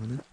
Ще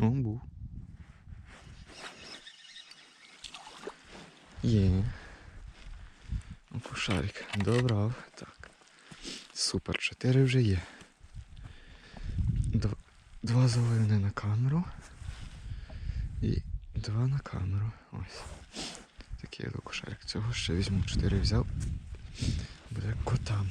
О, був. Є. Шарик. Добрав. Так. Супер, чотири вже є. Два залини на камеру. І два на камеру. Ось. Такий я кошарик. Цього ще візьму. Чотири взяв. Буде котам.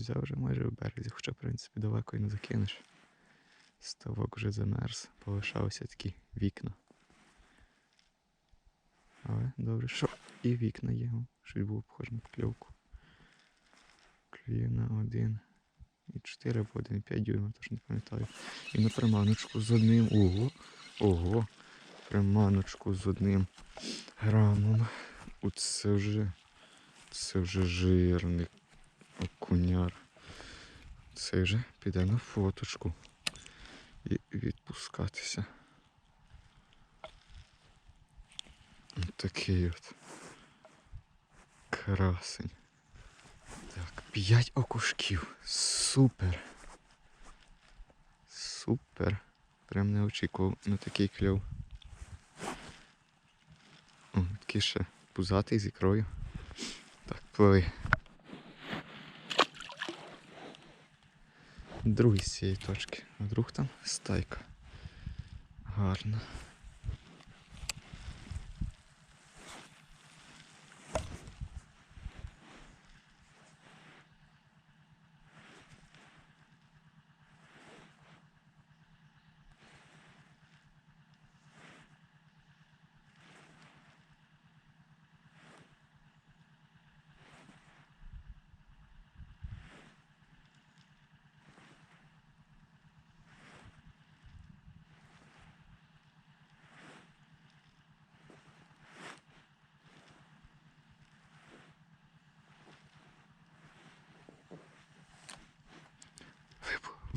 Взяв вже майже в березі, хоча, в принципі, далеко і не закинеш. Ставок вже замерз, полишалися такі вікна. Але добре, що і вікна є. Щось було похоже на покльовку. Клює на один. І 4 або 1,5 дюйма, теж не пам'ятаю. І на приманочку з одним. Ого! Ого! Приманочку з одним грамом. Оце вже. Це вже жирний окуняр. Це вже піде на фоточку. І відпускатися. Такий от. Красень. Так, п'ять окушків. Супер. Супер. Прям не очікував на такий кльов. О, такий ще пузатий з ікрою. Так, пливи. Другий з цієї точки. А вдруг там стайка. Гарна.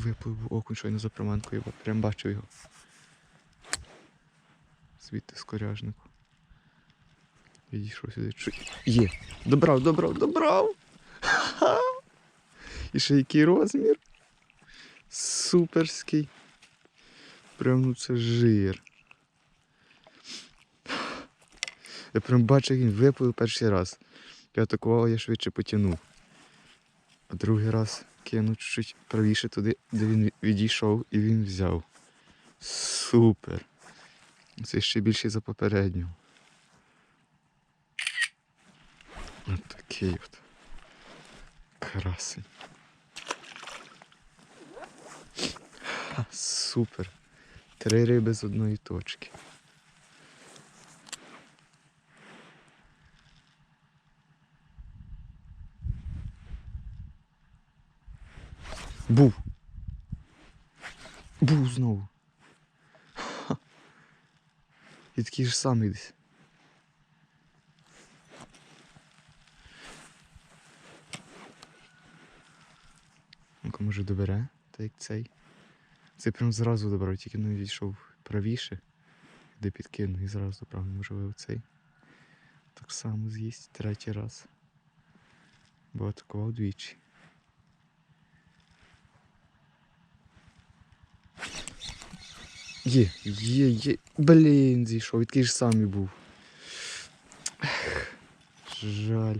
Виплив, окунь щойно за приманкою, прям бачив його. Звідти з. Відійшов сюди. Є! Добрав, добрав, добрав! Ха-ха! І ще який розмір. Суперський. Прям ну це жир. Я прям бачу, як він виплив перший раз. Я такого я швидше потягнув. А другий раз кинув чуть-чуть правіше туди, де він відійшов і він взяв. Супер. Це ще більше за попереднього. От такий от. Красень. Супер. Три риби з одної точки. Був. Був знову. І такий ж самий десь. Ну-ка, може добере, так як цей. Цей прям зразу добрав, тільки не відійшов правіше, де підкинув і зразу добрав, можливо, оцей. Так само з'їсть третій раз. Бо атакував двічі. Є, є, є. Блін, зійшов, відкий ж самі був. Ех, Жаль.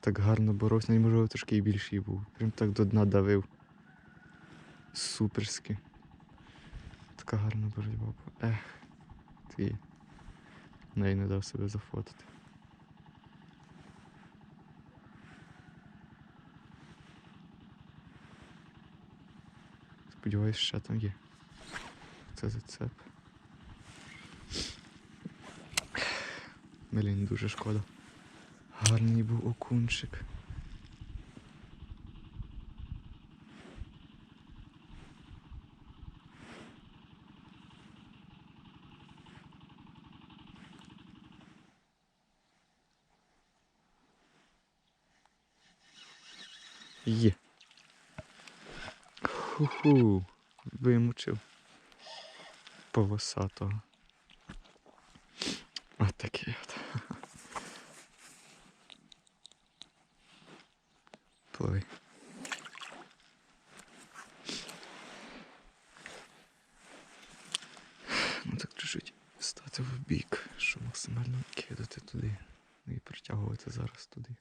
Так гарно боровся, навіть можливо трошки і більший був. Прям так до дна давив. Суперськи. Така гарна боротьба. Ех, ти. Неї не дав себе зафотити. Сподіваюсь, ще там є. Це зацеп. Блін, дуже шкода. Гарний був окунчик. Є. Ху-ху. Вимучив. Повосатого. От такий от. Пливи. Ну так чуть-чуть в бік, щоб максимально кидати туди. І притягувати зараз туди.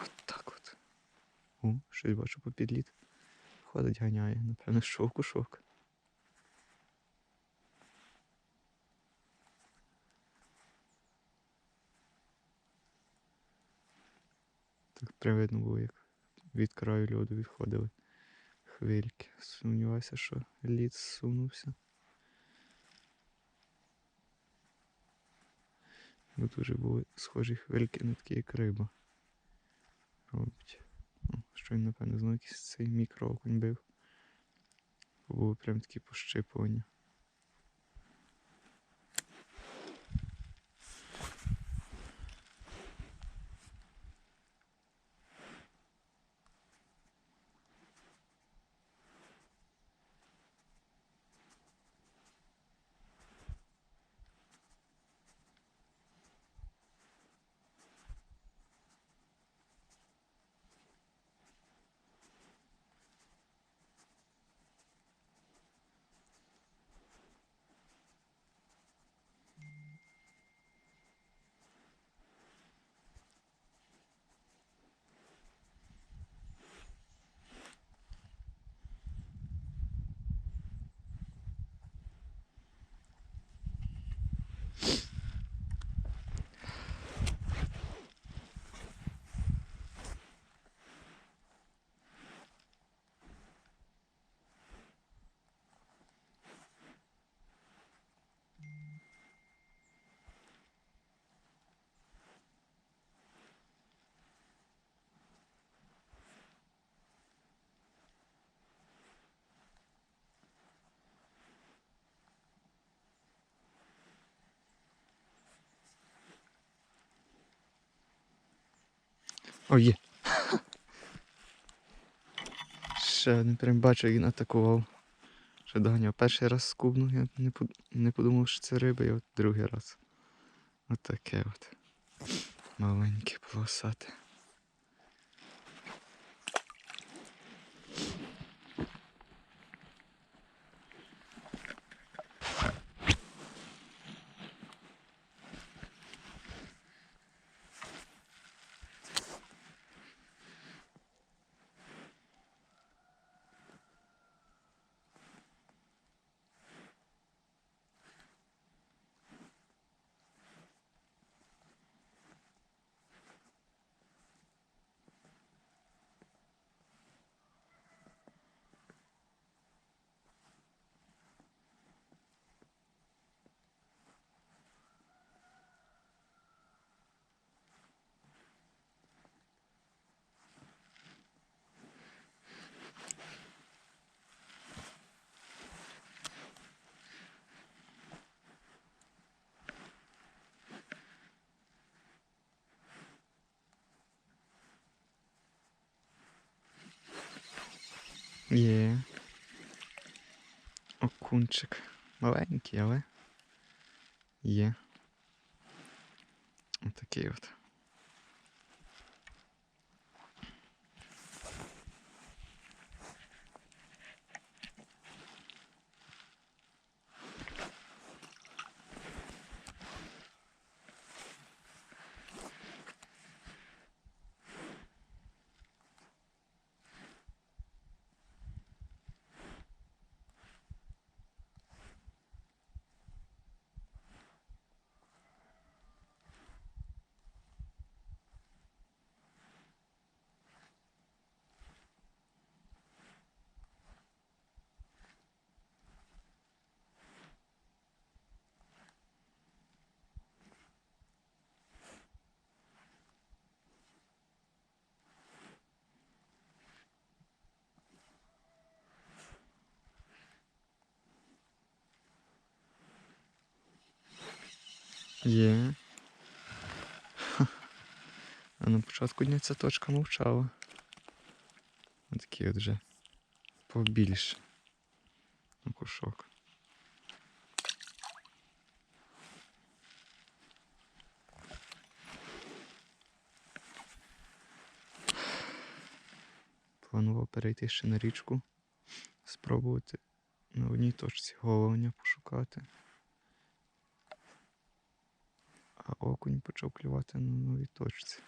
От так от. О, щось бачу по підліт. Ходить, ганяє, напевно, шовку шовк. Так прям видно було, як від краю льоду відходили хвильки. Сумніваюся, що лід зсунувся. Бо дуже були схожі хвильки на такі, як риба. Робить. Що він, напевно, знову якийсь цей мікроокунь бив. Бо були прям такі пощипування. О, є. Ще один прям бачу, він атакував. Ще доганяв. Перший раз скубнув, я не, не подумав, що це риба, і от другий раз. От от. Маленьке полосате. Є. Окунчик. Маленький, але є. Отакий от. Є. А на початку дня ця точка мовчала. Отакий от вже побільше. Окушок. Планував перейти ще на річку, спробувати на одній точці головня пошукати. А окунь почав клювати на новій точці.